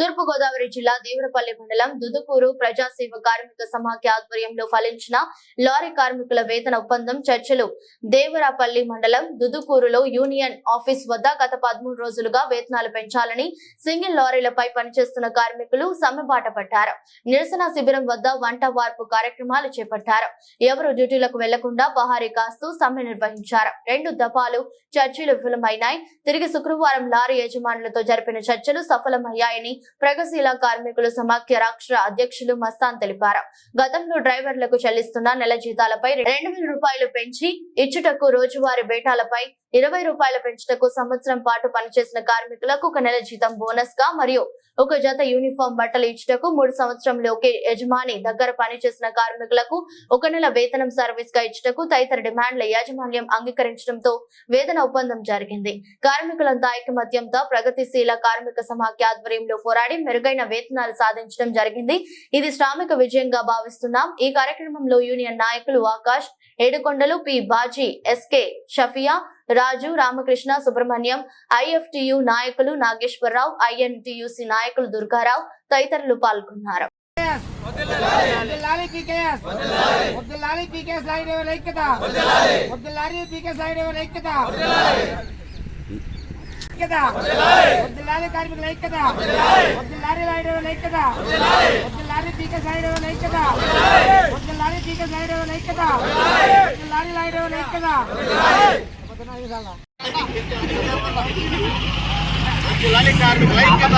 తూర్పుగోదావరి జిల్లా దేవరపల్లి మండలం దుదుకూరు ప్రజాసేవ కార్మిక సమాఖ్య ఆధ్వర్యంలో ఫలించిన లారీ కార్మికుల వేతన ఒప్పందం చర్చలు. దేవరపల్లి మండలం దుదుకూరులో యూనియన్ ఆఫీస్ వద్ద గత పదమూడు రోజులుగా వేతనాలు పెంచాలని సింగిల్ లారీలపై పనిచేస్తున్న కార్మికులు సమ్మెబాట పట్టారు నిరసన శిబిరం వద్ద వంట వార్పు కార్యక్రమాలు చేపట్టారు. ఎవరు డ్యూటీలకు వెళ్ళకుండా బహారీ కాస్తూ సమ్మె నిర్వహించారు. రెండు దఫాలు చర్చలు విఫలమైనాయి. తిరిగి శుక్రవారం లారీ యజమానులతో జరిపిన చర్చలు సఫలమయ్యాయని ప్రగతిశీల కార్మికులు సమాఖ్య రాష్ట్ర అధ్యక్షులు మస్తాన్ తెలిపారు. గతంలో డ్రైవర్లకు చెల్లిస్తున్న నెల జీతాలపై రెండు వేల రూపాయలు పెంచి ఇచ్చుటకు రోజువారీ బేటాలపై ఇరవై రూపాయల పెంచుటకు సంవత్సరం పాటు పనిచేసిన కార్మికులకు ఒక నెల జీతం బోనస్గా మరియు ఒక జత యూనిఫామ్ బట్టలు ఇచ్చుటకు మూడు సంవత్సరంలోకి యజమాని దగ్గర పనిచేసిన కార్మికులకు ఒక నెల వేతనం సర్వీస్గా ఇచ్చుటకు తదితర డిమాండ్ల యాజమాన్యం అంగీకరించడంతో వేతన ఒప్పందం జరిగింది. కార్మికులంతా ఐకమత్యంతో ప్రగతిశీల కార్మిక సమాఖ్య ఆధ్వర్యంలో పోరాడి మెరుగైన వేతనాలు సాధించడం జరిగింది. ఇది శ్రామిక విజయంగా భావిస్తున్నాం. ఈ కార్యక్రమంలో యూనియన్ నాయకులు Akash Edukondalu P Baji SK Shafiya Raju Ramakrishna Subrahmanyam IFTU నాయకులు నాగేశ్వరరావు ఐఎన్టీయూసీ నాయకులు దుర్గారావు తదితరులు పాల్గొన్నారు వద్దులాలి పీకేఎస్ వద్దులాలి పీకేఎస్ లైన్ ఎవరు ఐక్యత వద్దులాలి పీకేఎస్ లైన్ ఎవరు ఐక్యత! ఐక్యత వద్దులాలి కార్మికుల ఐక్యత వద్దులాలి లైన్ ఎవరు ఐక్యత వద్దులాలి పీకేఎస్ లైన్ ఎవరు ఐక్యత వద్దులాలి పీకేఎస్ లైన్ ఎవరు ఐక్యత వద్దులాలి లైన్ ఎవరు ఐక్యత వర్తిల్లాలి కార్మికుల ఐక్యత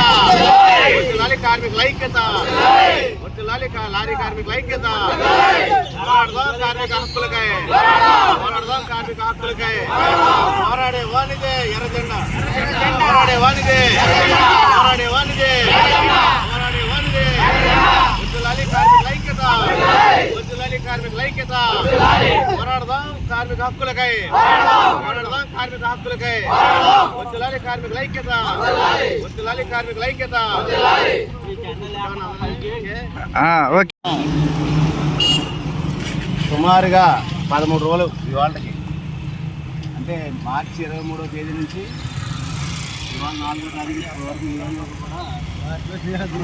వర్తిల్లాలి కార్మికుల ఐక్యత వర్తిల్లాలి కా- లారీ కార్మికుల ఐక్యత పోరాడదాం కార్మిక హక్కులకై పోరాడదాం కార్మిక హక్కులకై పోరాడే వానిదే ఎర్ర జెండా పోరాడే వానిదే పోరాడే వానిదే పోరాడే వానిదే వర్తిల్లాలి కార్మికుల ఐక్యత వర్తిల్లాలి కార్మికుల ఐక్యత పోరాడదాం కార్మిక హక్కులకై. పోరాడదాం కార్మిక హక్కులకై. వర్తిల్లాలి కార్మికుల ఐక్యత. వర్తిల్లాలి కార్మికుల ఐక్యత. సుమారుగా పదమూడు రోజులు ఇవాళకి. అంటే మార్చి ఇరవై మూడో తేదీ నుంచి ఇవాళ నాలుగో తారీఖు వరకు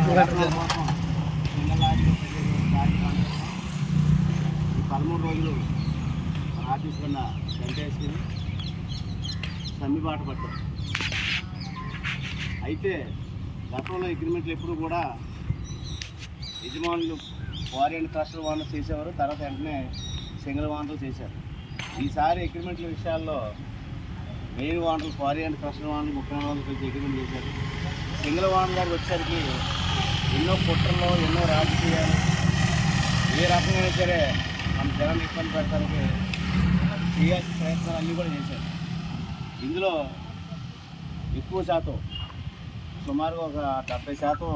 కూడా ఈ పదమూడు రోజులు మన వెంకటేశ్వరి సమ్మిబాట పట్టాం అయితే గతంలో అగ్రిమెంట్లు ఎప్పుడు కూడా యజమానులు ఫారిన్ క్లస్టర్ వానర్ చేసేవారు. తర్వాత వెంటనే సింగిల్ వానర్లు చేశారు. ఈసారి అగ్రిమెంట్ల విషయాల్లో మెయిన్ ఫారి అండ్ క్లస్టర్ వానర్లు ముప్పై వందలు కలిసి అగ్రిమెంట్ చేశారు. సింగిల్ వానర్ గారికి వచ్చేసరికి ఎన్నో కుట్రలు ఎన్నో రాజకీయాలు ఏ రకంగా సరే మన జనాన్ని ఇబ్బంది పెట్టడానికి చేయాల్సిన ప్రయత్నాలు అన్నీ కూడా చేశారు. ఇందులో ఎక్కువ శాతం సుమారుగా ఒక డెబ్బై శాతం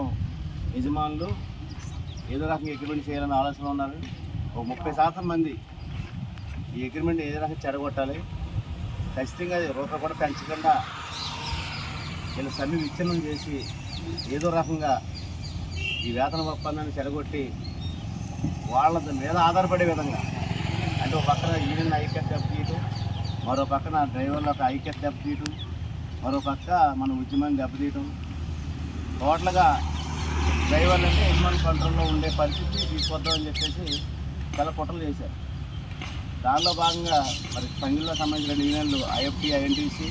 యజమానులు ఏదో రకంగా అగ్రిమెంట్ చేయాలని ఆలోచన ఉన్నారు. ఒక ముప్పై శాతం మంది ఈ అగ్రిమెంట్ ఏదో రకంగా చెడగొట్టాలి. ఖచ్చితంగా రూపాయి కూడా పెంచకుండా వీళ్ళ సమ్మె విచ్ఛిన్నం చేసి ఏదో రకంగా ఈ వేతన ఒప్పందాన్ని చెడగొట్టి వాళ్ళ మీద ఆధారపడే విధంగా ఒక పక్కన ఈవెన్ ఐక్యత దెబ్బతీయటం మరో పక్కన డ్రైవర్ల ఒక ఐక్యత దెబ్బతీయటం మరో పక్క మన ఉద్యమాన్ని దెబ్బతీయటం టోటల్గా డ్రైవర్లు అంటే యజమాని కంట్రోల్లో ఉండే పరిస్థితి తీసుకొద్దామని చెప్పేసి చాలా కుట్రలు చేశారు. దానిలో భాగంగా మరి సంఘంలో సంబంధించిన యూనియన్లు ఐఎఫ్టీ ఐఎన్టీసీ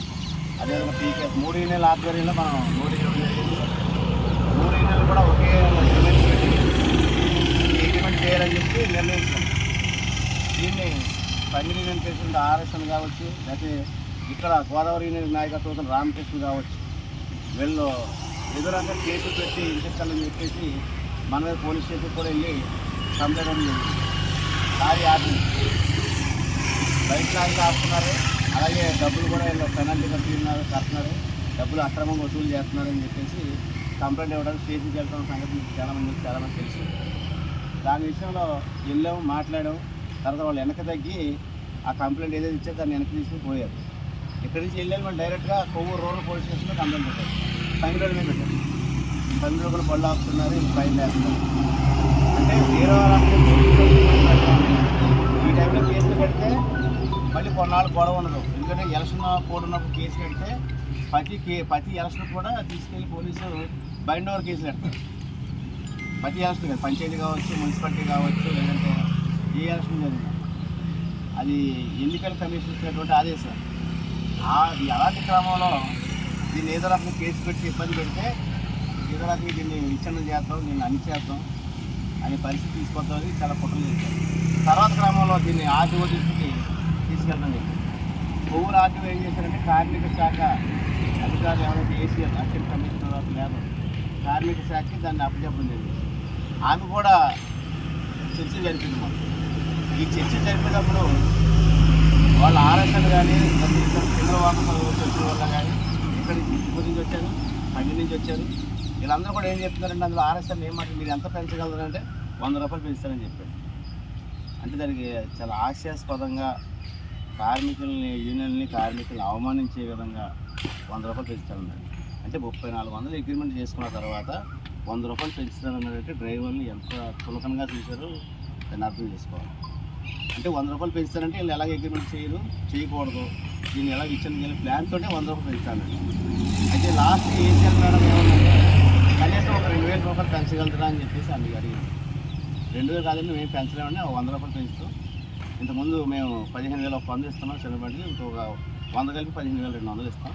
అదేవిధంగా పీకేఎస్ మూడు యూనియన్ల ఆధ్వర్యంలో మనం మూడు యూనియన్లు మూడు యూనియన్లు కూడా ఒకే అగ్రిమెంట్ పెట్టి ఈ అగ్రిమెంట్ చేయాలని చెప్పి నిర్ణయించాం దీన్ని సంఘ యూనియన్ ఆర్ఎస్ఎన్ కావచ్చు లేకపోతే ఇక్కడ గోదావరి యూనియన్ నాయకత్వం రామకృష్ణ కావచ్చు. వీళ్ళు ఎదురంగా కేసు పెట్టి ఇంటించాలని చెప్పేసి మన మీద పోలీస్ స్టేషన్ కూడా వెళ్ళి కంప్లైంట్ ఇవ్వడం జరిగింది లారీ ఆపి బయట లారీ ఆపుతున్నారు. అలాగే డబ్బులు కూడా వీళ్ళు పెనాల్టీ కట్టున్నారు కడుతున్నారు. డబ్బులు అక్రమంగా వసూలు చేస్తున్నారని చెప్పేసి కంప్లైంట్ ఇవ్వడానికి స్టేషన్కి వెళ్తున్న సంగతి చాలామంది చాలా మంది తెలుసు. దాని విషయంలో వెళ్ళాము మాట్లాడాము. తర్వాత వాళ్ళు వెనక తగ్గి ఆ కంప్లైంట్ ఏదైతే ఇచ్చారో దాన్ని వెనక్కి తీసుకుని పోయారు. ఇక్కడి నుంచి వెళ్ళాలి మనం డైరెక్ట్గా కొవ్వూరు రూరల్ పోలీస్ స్టేషన్లో కంప్లైంట్ పెట్టారు. సంగీతం మీద పెట్టారు. సంగీలో కూడా పళ్ళు ఆపుతున్నారు ఇంక ఫైన్ అంటే వేరే ఈ టైంలో కేసులు పెడితే మళ్ళీ కొన్నాళ్ళు గొడవ ఉండదు. ఎందుకంటే ఎలక్షన్ కోడ్ ఉన్నప్పుడు కేసు పెడితే ప్రతి కే ప్రతి ఎలక్షన్ కూడా తీసుకెళ్ళి పోలీసు బైండ్ ఓవర్ కేసులు పెడతారు. ప్రతి ఎలక్షన్ కాదు పంచాయతీ కావచ్చు మున్సిపాలిటీ కావచ్చు లేదంటే ఏ ఎలక్షన్ జరిగినా. అది ఎన్నికల కమిషన్ ఇచ్చినటువంటి ఆదేశం. ఆ అలాంటి క్రమంలో దీన్ని ఏదో రకంగా కేసు పెట్టి ఇబ్బంది పెడితే ఏదో రకంగా దీన్ని విచ్ఛిన్నం చేద్దాం దీన్ని అన్ని అనే పరిస్థితి తీసుకొద్దామని చాలా కుట్రలు చేశారు. తర్వాత క్రమంలో దీన్ని ఆర్టీఓ దృష్టికి తీసుకెళ్ళడం జరిగింది. కొవ్వూరు ఆర్టీఓ ఏం చేశారంటే కార్మిక శాఖ అధికారులు ఎవరైతే ACL assistant commissioner of labour కార్మిక శాఖకి దాన్ని అప్పచెప్పడం జరిగింది. ఆమె కూడా చర్చ జరిపింది మాకు ఈ చర్చ జరిపేటప్పుడు వాళ్ళ ఆర్ఎస్ఎల్ కానీ చంద్రబాబు చర్చల వల్ల కానీ ఇక్కడ తిరుపతి నుంచి వచ్చారు పండి నుంచి వచ్చారు. వీళ్ళందరూ కూడా ఏం చెప్తున్నారంటే అందులో ఆర్ఎస్ఎల్ ఏమంటారు మీరు ఎంత పెంచగలరంటే వంద రూపాయలు పెంచుతారని చెప్పారు. అంటే దానికి చాలా హాస్యాస్పదంగా కార్మికుల్ని యూనియన్ని కార్మికుల్ని అవమానించే విధంగా వంద రూపాయలు పెంచుతారన్నారు. అంటే ముప్పై నాలుగు వందలు అగ్రిమెంట్ చేసుకున్న తర్వాత వంద రూపాయలు పెంచుతారన్నారంటే డ్రైవర్ని ఎంత చులకనగా చూశారో దాన్ని అర్థం చేసుకోవాలి. అంటే వంద రూపాయలు పెంచుతారంటే వీళ్ళు ఎలాగ అగ్రిమెంట్ చేయరు? చేయకూడదు. దీన్ని ఎలా ఇచ్చిన చేయాలి ప్లాన్ వంద రూపాయలు పెంచుతానండి అయితే లాస్ట్ ఏం చేయాలి మేడం కనీసం ఒక రెండు వేల రూపాయలు పెంచగలుగుతారా అని చెప్పేసి అందుకు అడిగింది. రెండు వేలు కాదండి మేము పెంచలేమని వంద రూపాయలు పెంచుతాం. ఇంతకుముందు మేము పదిహేను వేలు ఒక వంద ఇస్తున్నాం చిన్నబండికి ఇంకొక వంద కలిపి పదిహేను వేలు రెండు వందలు ఇస్తాం.